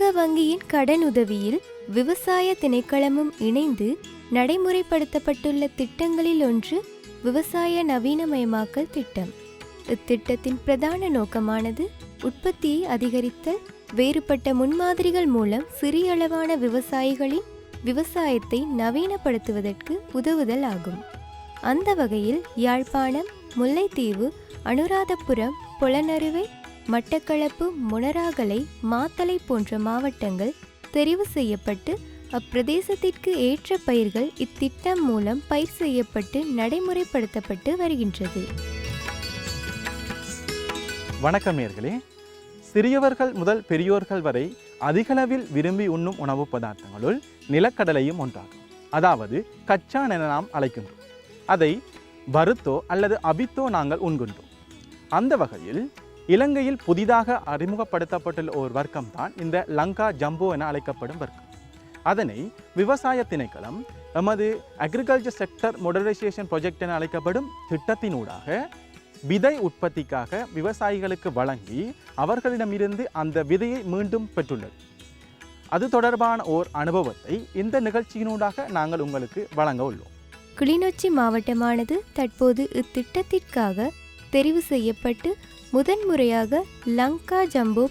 உலக வங்கியின் கடனுதவியில் விவசாய திணைக்களமும் இணைந்து நடைமுறைப்படுத்தப்பட்டுள்ள திட்டங்களில் ஒன்று விவசாய நவீனமயமாக்கல் திட்டம். இத்திட்டத்தின் பிரதான நோக்கமானது உற்பத்தியை அதிகரித்தல் வேறுபட்ட முன்மாதிரிகள் மூலம் சிறிய அளவான விவசாயிகளின் விவசாயத்தை நவீனப்படுத்துவதற்கு உதவுதல் ஆகும். அந்த வகையில் யாழ்ப்பாணம் முல்லைத்தீவு அனுராதபுரம் புலனறுவை மட்டக்களப்பு முனராகலை மாத்தளை போன்ற மாவட்டங்கள் தெரிவு செய்யப்பட்டு அப்பிரதேசத்திற்கு ஏற்ற பயிர்கள் இத்திட்டம் மூலம் பயிர் செய்யப்பட்டு நடைமுறைப்படுத்தப்பட்டு வருகின்றது. வணக்கம் நேர்களே. சிறியவர்கள் முதல் பெரியோர்கள் வரை அதிகளவில் விரும்பி உண்ணும் உணவுப் பதார்த்தங்களுள் நிலக்கடலையும் ஒன்றாகும். அதாவது கச்சான் என நாம் அழைக்கின்றோம். அதை வறுத்தோ அல்லது அபித்தோ நாங்கள் உண்கின்றோம். அந்த வகையில் இலங்கையில் புதிதாக அறிமுகப்படுத்தப்பட்டுள்ள ஒரு வர்க்கம் தான் இந்த லங்கா ஜம்போ என அழைக்கப்படும் வர்க்கம். அதனை விவசாய திணைக்களம் எமது அக்ரிகல்ச்சர் செக்டர் மொடரைசேஷன் ப்ரொஜெக்ட் என அழைக்கப்படும் திட்டத்தினூடாக விதை உற்பத்திக்காக விவசாயிகளுக்கு வழங்கி அவர்களிடமிருந்து அந்த விதையை மீண்டும் பெற்றுள்ளது. அது தொடர்பான ஓர் அனுபவத்தை இந்த நிகழ்ச்சியினூடாக நாங்கள் உங்களுக்கு வழங்க உள்ளோம். கிளிநொச்சி மாவட்டமானது தற்போது இத்திட்டத்திற்காக தெரிவு செய்யப்பட்டு முதன்முறையாக லங்கா ஜம்போ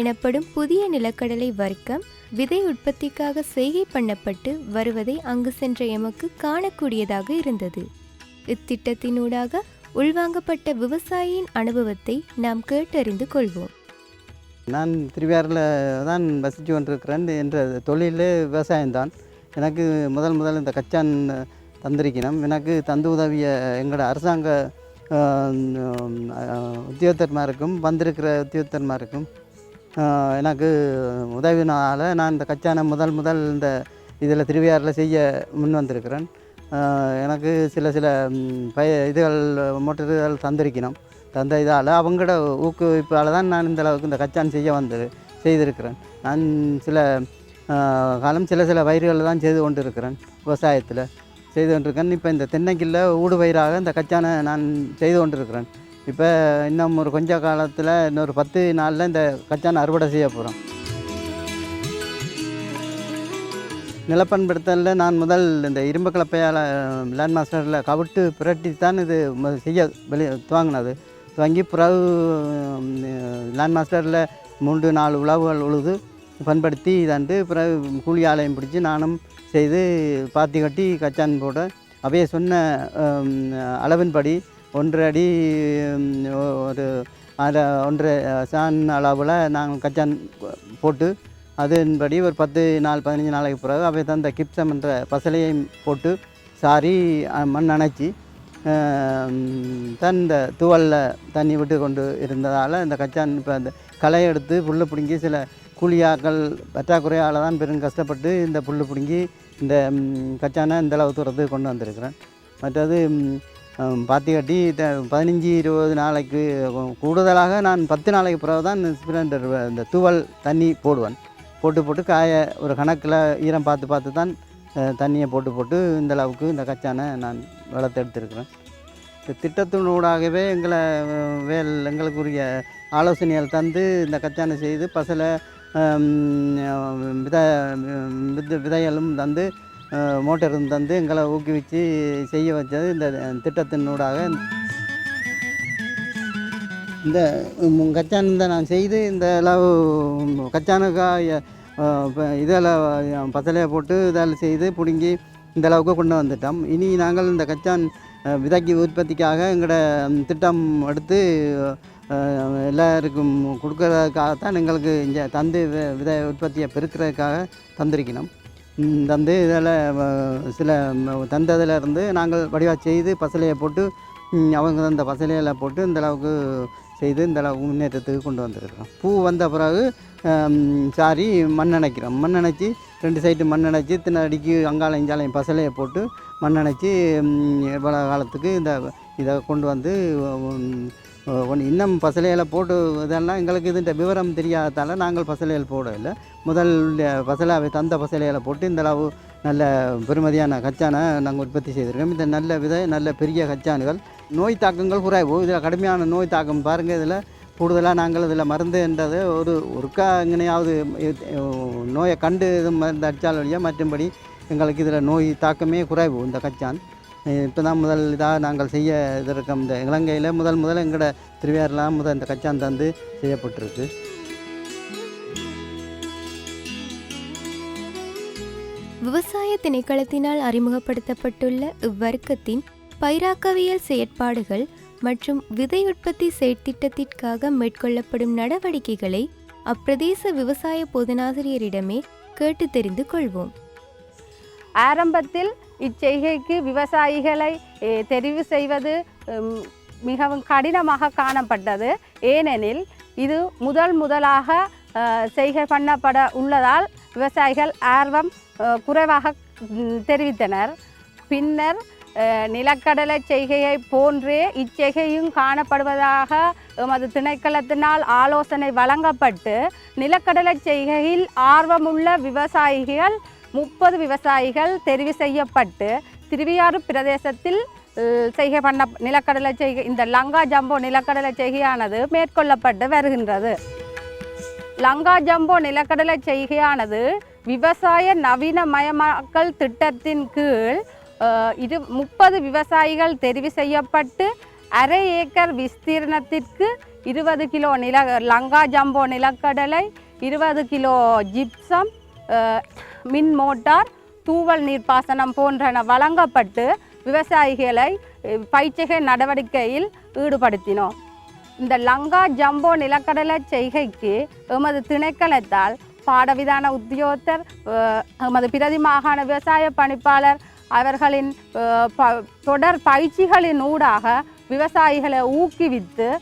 எனப்படும் புதிய நிலக்கடலை வர்க்கம் விதை உற்பத்திக்காக செய்கை பண்ணப்பட்டு வருவதை அங்கு சென்ற எமக்கு காணக்கூடியதாக இருந்தது. இத்திட்டத்தினூடாக உள்வாங்கப்பட்ட விவசாயியின் அனுபவத்தை நாம் கேட்டறிந்து கொள்வோம். நான் திருவையாறில் தான் வசித்து கொண்டிருக்கிறேன் என்ற தொழில் விவசாயம்தான். எனக்கு முதல் முதல் இந்த கச்சான் தந்திருக்கணும். எனக்கு தந்து உதவிய எங்களோட அரசாங்க உத்தியோகத்தர்மாருக்கும் வந்திருக்கிற உத்தியோகத்தர்மாருக்கும் எனக்கு உதவினால் நான் இந்த கச்சானை முதல் முதல் இந்த இதில் திருவையாறில் செய்ய முன் வந்திருக்கிறேன். எனக்கு சில சில பய இதுகள் மோட்டர்கள் தந்திருக்கணும். தந்த இதால் அவங்களோட ஊக்குவிப்பால் தான் நான் இந்த அளவுக்கு இந்த கச்சான் செய்ய வந்து செய்திருக்கிறேன். நான் சில காலம் சில சில பயிர்கள் தான் செய்து கொண்டு இருக்கிறேன் விவசாயத்தில். செய்து கொண்டிருக்கேன். இப்போ இந்த தென்னைக்கில்ல ஊடு பயிராக இந்த கச்சானை நான் செய்து கொண்டிருக்கிறேன். இப்போ இன்னும் ஒரு கொஞ்ச காலத்தில் இன்னொரு பத்து நாளில் இந்த கச்சானை அறுவடை செய்ய போகிறோம் நிலப்பண்படுத்தலில் நான் முதல் இந்த இரும்பு கலப்பையால் லேண்ட் மாஸ்டரில் கவிட்டு புரட்டி தான் இது செய்ய வெளி துவங்கினது. துவங்கி பிறகு லேண்ட் மாஸ்டரில் மூன்று நாலு உழவுகள் உழுது பண்படுத்தி தந்து பிறகு கூலி ஆலயம் பிடிச்சி நானும் செய்து பாத்தி கட்டி கச்சான் போட அப்படியே சொன்ன அளவின்படி ஒன்றரை அடி ஒரு அரை ஒன்றரை சான் அளவில் நாங்கள் கச்சான் போட்டு அதன்படி ஒரு பத்து நாள் பதினஞ்சு நாளைக்கு பிறகு அவை தந்த கிப்சம் என்ற பசலையும் போட்டு சாரி மண் அணைச்சி தன் இந்த துவலில் தண்ணி விட்டு கொண்டு இருந்ததால் இந்த கச்சான் இப்போ அந்த களை எடுத்து புல்லு பிடுங்கி சில கூலியாக்கள் பற்றாக்குறையால் தான் பெரும் கஷ்டப்பட்டு இந்த புல்லு பிடுங்கி இந்த கச்சானை இந்த அளவு தூரத்துக்கு கொண்டு வந்திருக்கிறேன். மற்றது பாத்தி கட்டி த- பதினஞ்சு இருபது நாளைக்கு கூடுதலாக நான் பத்து நாளைக்கு பிறகு தான் ஸ்பிளண்டர் இந்த துவல் தண்ணி போடுவேன். போட்டு போட்டு காய ஒரு கணக்கில் ஈரம் பார்த்து பார்த்து தான் தண்ணியை போட்டு போட்டு இந்த அளவுக்கு இந்த கச்சானை நான் வளர்த்து எடுத்திருக்கிறேன். திட்டத்தினூடாகவே எங்களை வேல் எங்களுக்குரிய ஆலோசனைகள் தந்து இந்த கச்சானை செய்து பசலை வித வித விதைகளும் தந்து மோட்டரும் தந்து எங்களை ஊக்குவித்து செய்ய வச்சது இந்த திட்டத்தினூடாக. இந்த கச்சான் இந்த நான் செய்து இந்த அளவு கச்சானுக்காக இதெல்லாம் பசலையை போட்டு இதெல்லாம் செய்து பிடுங்கி இந்த அளவுக்கு கொண்டு வந்துட்டோம். இனி நாங்கள் இந்த கச்சான் விதைக்கு உற்பத்திக்காக எங்களோட திட்டம் எடுத்து எல்லாருக்கும் கொடுக்கறதுக்காகத்தான் எங்களுக்கு இங்கே தந்து விதை உற்பத்தியை பெருக்கிறதுக்காக தந்திருக்கணும் தந்து இதில் சில ம், இருந்து நாங்கள் வடிவாக செய்து பசலையை போட்டு அவங்க தந்த பசலையில் போட்டு இந்தளவுக்கு செய்து இந்த அளவுக்கு முன்னேற்றத்துக்கு கொண்டு வந்திருக்கிறோம். பூ வந்த பிறகு சாரி மண் அணைக்கிறோம் மண் அணைச்சி ரெண்டு சைடு மண் அணைச்சி தின அடிக்கு அங்காளையும் இஞ்சாலையும் பசலையை போட்டு மண் அணைச்சி இவ்வளோ காலத்துக்கு இந்த இதை கொண்டு வந்து ஒன்று இன்னும் பசலையில் போட்டு இதெல்லாம் எங்களுக்கு இதுன்ற விவரம் தெரியாததால் நாங்கள் பசலையில் போடவில்லை. முதல் பசலாவை தந்த பசலையில் போட்டு இந்த அளவு நல்ல பெருமதியான கச்சானை நாங்கள் உற்பத்தி செய்திருக்கோம். இந்த நல்ல விதை நல்ல பெரிய கச்சான்கள். நோய் தாக்கங்கள் குறைவு. இதில் கடுமையான நோய் தாக்கம் பாருங்கள் இதில் கூடுதலாக நாங்கள் இதில் மருந்துன்றது ஒரு ஒருக்கா எங்கனையாவது நோயை கண்டு இது மருந்து அடித்தால் வழியாக மற்றும்படி எங்களுக்கு இதில் நோய் தாக்கமே குறைவு. இந்த கச்சான். இப்போ தான் முதல் இதாக நாங்கள் செய்ய இது இருக்கோம் இந்த இலங்கையில் முதல் முதல் எங்களோட திருவையாறுலாம் முதல் இந்த கச்சான் தந்து செய்யப்பட்டிருக்கு. விவசாய திணைக்களத்தினால் அறிமுகப்படுத்தப்பட்டுள்ள இவ்வர்க்கத்தின் பயிராக்கவியல் செயற்பாடுகள் மற்றும் விதை உற்பத்தி செயற்திட்டத்திற்காக மேற்கொள்ளப்படும் நடவடிக்கைகளை அப்பிரதேச விவசாய போதனாசிரியரிடமே கேட்டு தெரிந்து கொள்வோம். ஆரம்பத்தில் இச்செய்கைக்கு விவசாயிகளை தெரிவு செய்வது மிகவும் கடினமாக காணப்பட்டது. ஏனெனில் இது முதல் முதலாக செய்கை பண்ணப்பட உள்ளதால் விவசாயிகள் ஆர்வம் குறைவாக தெரிவித்தனர். பின்னர் நிலக்கடலை செய்கையை போன்றே இச்செய்கையும் காணப்படுவதாக எமது திணைக்களத்தினால் ஆலோசனை வழங்கப்பட்டு நிலக்கடலை செய்கையில் ஆர்வமுள்ள விவசாயிகள் முப்பது விவசாயிகள் தெரிவு செய்யப்பட்டு திருவியாறு பிரதேசத்தில் செய்கை பண்ண நிலக்கடலை செய்கை இந்த லங்கா ஜம்போ நிலக்கடலை செய்கையானது மேற்கொள்ளப்பட்டு வருகின்றது. லங்கா ஜம்போ நிலக்கடலை செய்கையானது விவசாய நவீனமயமாக்கல் திட்டத்தின் கீழ் இது இரு முப்பது விவசாயிகள் தெரிவு செய்யப்பட்டு அரை ஏக்கர் விஸ்தீர்ணத்திற்கு இருபது கிலோ நில லங்கா ஜம்போ நிலக்கடலை இருபது கிலோ ஜிப்சம் மின் மோட்டார் தூவல் நீர்ப்பாசனம் போன்றன வழங்கப்பட்டு விவசாயிகளை பயிற்சிகை நடவடிக்கையில் ஈடுபடுத்தினோம். இந்த லங்கா ஜம்போ நிலக்கடலை செய்கைக்கு எமது திணைக்களத்தால் பாடவிதான உத்தியோகத்தர் எமது பிரதி மாகாண விவசாய பணிப்பாளர் அவர்களின் ப- தொடர் பயிற்சிகளின் ஊடாக விவசாயிகளை ஊக்குவித்து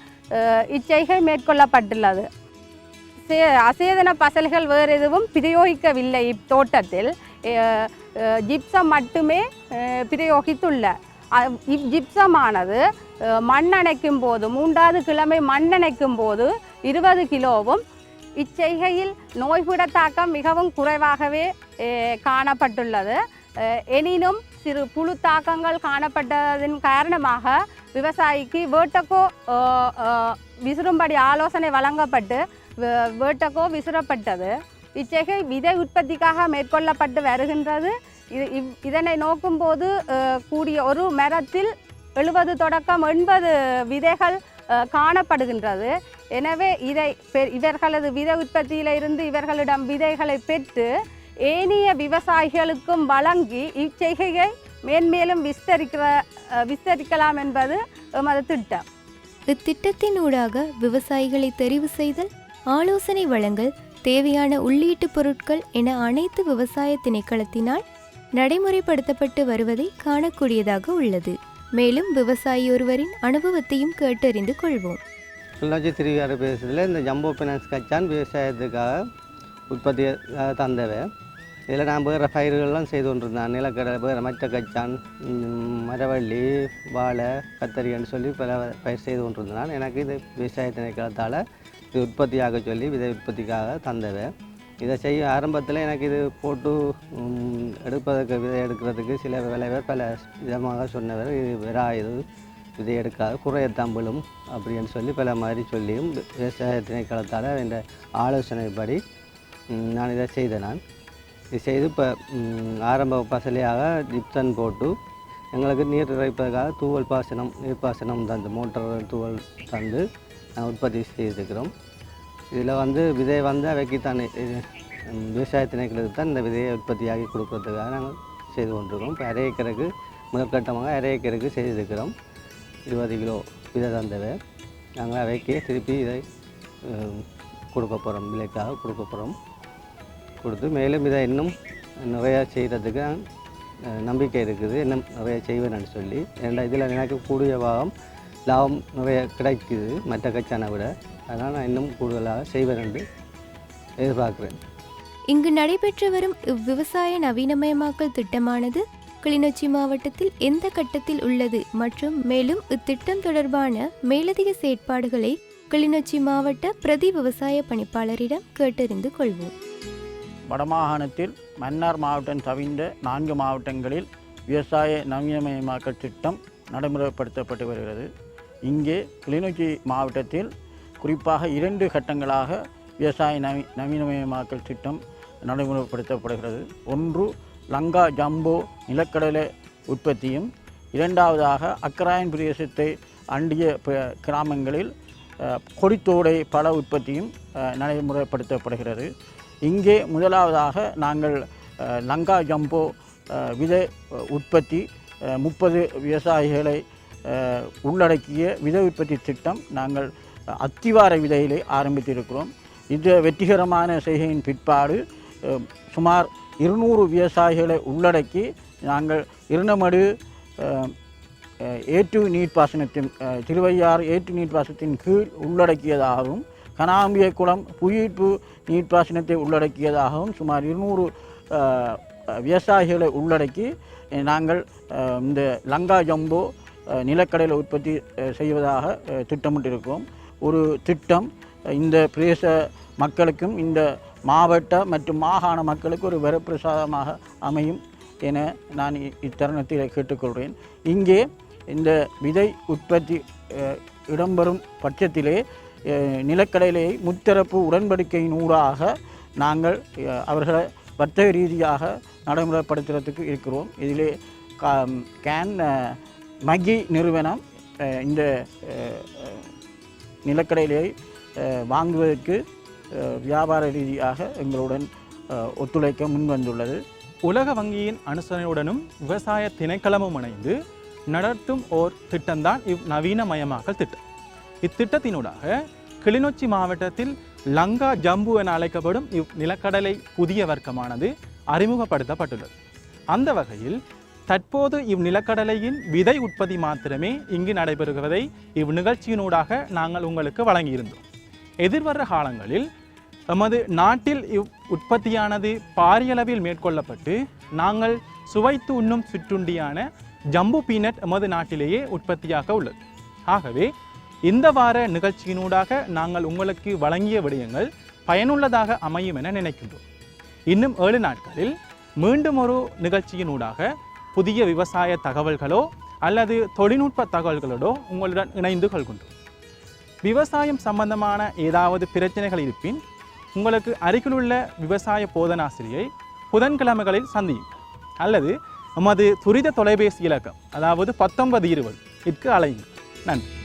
இச்செய்கை மேற்கொள்ளப்பட்டுள்ளது. அசேதன பசல்கள் வேறு எதுவும் பிரயோகிக்கவில்லை இத்தோட்டத்தில். ஜிப்சம் மட்டுமே பிரயோகித்துள்ள. அ- ஜிப்சமானது மண்ணணைக்கும் போது மூன்றாவது கிழமை மண்ணணைக்கும் போது இருபது கிலோவும் இச்செய்கையில் நோய்பிட தாக்கம் மிகவும் குறைவாகவே காணப்பட்டுள்ளது. எனினும் சிறு புழு தாக்கங்கள் காணப்பட்டதன் காரணமாக விவசாயிக்கு வேட்டக்கோ விசிறும்படி ஆலோசனை வழங்கப்பட்டு வேட்டக்கோ விசிறப்பட்டது. இச்செய்கை விதை உற்பத்திக்காக மேற்கொள்ளப்பட்டு வருகின்றது. இது இவ்- இதனை நோக்கும்போது கூடிய ஒரு மரத்தில் எழுபது தொடக்கம் எண்பது விதைகள் காணப்படுகின்றது. எனவே இதை பெ- இவர்களது விதை உற்பத்தியில் இருந்து இவர்களிடம் விதைகளை பெற்று ஏனைய விவசாயிகளுக்கும் வழங்கி இச்செய்கையை மேன்மேலும் விஸ்தரிக்கிற விஸ்தரிக்கலாம் என்பது எமது திட்டம். இத்திட்டத்தின் ஊடாக விவசாயிகளை தெரிவு செய்தல் ஆலோசனை வழங்கல் தேவையான உள்ளீட்டுப் பொருட்கள் என அனைத்து விவசாய திணைக்களத்தினால் நடைமுறைப்படுத்தப்பட்டு வருவதை காணக்கூடியதாக உள்ளது. மேலும் விவசாயி ஒருவரின் அனுபவத்தையும் கேட்டறிந்து கொள்வோம். கிளிநொச்சி திருவியாறு பிரதேசத்தில் இந்த ஜம்போ ஃபினான்ஸ் கச்சான் விவசாயத்துக்காக உற்பத்தியாக தந்தவை. இதில் நான் வேறு பயிர்கள்லாம் செய்து கொண்டிருந்தேன். நிலக்கடலை வேறு மற்ற கச்சான் மரவள்ளி வாழை கத்தரின்னு சொல்லி பல பயிர் செய்து கொண்டிருந்தேன். எனக்கு இது விவசாய திணைக்களத்தால் உற்பத்தியாக சொல்லி விதை உற்பத்திக்காக தந்தவை இதை செய்ய ஆரம்பத்தில் எனக்கு இது போட்டு எடுப்பதற்கு விதை எடுக்கிறதுக்கு சில விளைவர் பல விதமாக சொன்னவர் இது விரா இது விதை எடுக்காது குறைய தம்பிளும் அப்படின்னு சொல்லி பல மாதிரி சொல்லியும் விவசாய திணைக்களத்தால் என்ற ஆலோசனைப்படி நான் இதை செய்தேன் நான். இது செய்து இப்போ ஆரம்ப பசலையாக ஜிப்சன் போட்டு எங்களுக்கு நீர் இறைப்பதற்காக தூவல் பாசனம் நீர்ப்பாசனம் தந்து மோட்டார் தூவல் தந்து நான் உற்பத்தி செய்திருக்கிறோம். இதில் வந்து விதை வந்து அவைக்குத்தான் விவசாய திணைக்களத்துக்கு தான் இந்த விதையை உற்பத்தியாகி கொடுக்கறதுக்காக நாங்கள் செய்து கொண்டிருக்கிறோம். இப்போ அரை ஏக்கருக்கு முதற்கட்டமாக அரை ஏக்கருக்கு செய்திருக்கிறோம். இருபது கிலோ விதை தந்தவை நாங்கள் அவைக்கே திருப்பி இதை கொடுக்க போகிறோம். விலைக்காக கொடுக்க போகிறோம். கொடுத்து மேலும் இதை இன்னும் நிறையா செய்கிறதுக்கு நம்பிக்கை இருக்குது. இன்னும் நிறைய செய்வேன்னு சொல்லி. ஏன்னா இதில் எனக்கு கூடிய பாகம் லாபம் நிறைய கிடைக்குது. மற்ற கட்சியான விட. அதனால் நான் இன்னும் கூடுதலாக செய்வேன் என்று எதிர்பார்க்குறேன். இங்கு நடைபெற்று வரும் இவ்விவசாய நவீனமயமாக்கல் திட்டமானது கிளிநொச்சி மாவட்டத்தில் எந்த கட்டத்தில் உள்ளது மற்றும் மேலும் இத்திட்டம் தொடர்பான மேலதிக செயற்பாடுகளை கிளிநொச்சி மாவட்ட பிரதி விவசாய பணிப்பாளரிடம் கேட்டறிந்து கொள்வோம். வடமாகாணத்தில் மன்னார் மாவட்டம் தவிர்ந்த நான்கு மாவட்டங்களில் விவசாய நவீனமயமாக்கல் திட்டம் நடைமுறைப்படுத்தப்பட்டு வருகிறது. இங்கே கிளிநொச்சி மாவட்டத்தில் குறிப்பாக இரண்டு கட்டங்களாக விவசாய நவி நவீனமயமாக்கல் திட்டம் நடைமுறைப்படுத்தப்படுகிறது. ஒன்று லங்கா ஜம்போ நிலக்கடலை உற்பத்தியும் இரண்டாவதாக அக்கராயன் பிரதேசத்தை அண்டிய ப- கிராமங்களில் கொடித்தோடை பல உற்பத்தியும் நடைமுறைப்படுத்தப்படுகிறது. இங்கே முதலாவதாக நாங்கள் லங்கா ஜம்போ விதை உற்பத்தி முப்பது விவசாயிகளை உள்ளடக்கிய விதை உற்பத்தி திட்டம் நாங்கள் அத்திவார விதையிலே ஆரம்பித்திருக்கிறோம். இது வெற்றிகரமான செய்கையின் பிற்பாடு சுமார் இருநூறு விவசாயிகளை உள்ளடக்கி நாங்கள் இருநமடு ஏற்று நீர்ப்பாசனத்தின் திருவையாறு ஏற்று நீர்ப்பாசனத்தின் கீழ் உள்ளடக்கியதாகவும் கனாம்பிய குளம் புயிர்ப்பு நீர்ப்பாசனத்தை உள்ளடக்கியதாகவும் சுமார் இருநூறு விவசாயிகளை உள்ளடக்கி நாங்கள் இந்த லங்கா ஜம்போ நிலக்கடலை உற்பத்தி செய்வதாக திட்டமிட்டிருக்கோம் திட்டமிட்டிருக்கிறோம். ஒரு திட்டம். இந்த பிரதேச மக்களுக்கும் இந்த மாவட்ட மற்றும் மாகாண மக்களுக்கு ஒரு வரப்பிரசாதமாக அமையும் என நான் இத்தருணத்தில் கேட்டுக்கொள்கிறேன். இங்கே இந்த விதை உற்பத்தி இடம்பெறும் பட்சத்திலே நிலக்கடலையை முத்தரப்பு உடன்படிக்கையின் ஊடாக நாங்கள் அவர்களை வர்த்தக ரீதியாக நடைமுறைப்படுத்துறதுக்கு இருக்கிறோம். இதிலே கேன் மகி நிறுவனம் இந்த நிலக்கடலை வாங்குவதற்கு வியாபார ரீதியாக எங்களுடன் ஒத்துழைக்க முன்வந்துள்ளது. உலக வங்கியின் அனுசரணையுடனும் விவசாய திணைக்களமும் இணைந்து நடத்தும் ஓர் திட்டம்தான் இவ் நவீனமயமாக்கல் திட்டம். இத்திட்டத்தினூடாக கிளிநொச்சி மாவட்டத்தில் லங்கா ஜம்பு என அழைக்கப்படும் இவ் நிலக்கடலை புதிய வர்க்கமானது அறிமுகப்படுத்தப்பட்டுள்ளது. அந்த வகையில் தற்போது இவ் நிலக்கடலையின் விதை உற்பத்தி மாத்திரமே இங்கு நடைபெறுகிறதை இவ்நிகழ்ச்சியினூடாக நாங்கள் உங்களுக்கு வழங்கியிருந்தோம். எதிர்வர காலங்களில் எமது நாட்டில் இவ் உற்பத்தியானது பாரியளவில் மேற்கொள்ளப்பட்டு நாங்கள் சுவைத்து உண்ணும் சிற்றுண்டியான ஜம்பு பீனட் எமது நாட்டிலேயே உற்பத்தியாக உள்ளது. ஆகவே இந்த வார நிகழ்ச்சியினூடாக நாங்கள் உங்களுக்கு வழங்கிய விடயங்கள் பயனுள்ளதாக அமையும் என நினைக்கின்றோம். இன்னும் ஏழு நாட்களில் மீண்டும் ஒரு நிகழ்ச்சியினூடாக புதிய விவசாய தகவல்களோ அல்லது தொழில்நுட்ப தகவல்களோடோ உங்களுடன் இணைந்து கொள்கின்றோம். விவசாயம் சம்பந்தமான ஏதாவது பிரச்சனைகள் இருப்பின் உங்களுக்கு அருகிலுள்ள விவசாய போதனாசிரியை புதன்கிழமைகளில் சந்தியும் அல்லது நமது துரித தொலைபேசி இலக்கம் அதாவது பத்தொன்பது இருபது இதற்கு அழையுங்கள். நன்றி.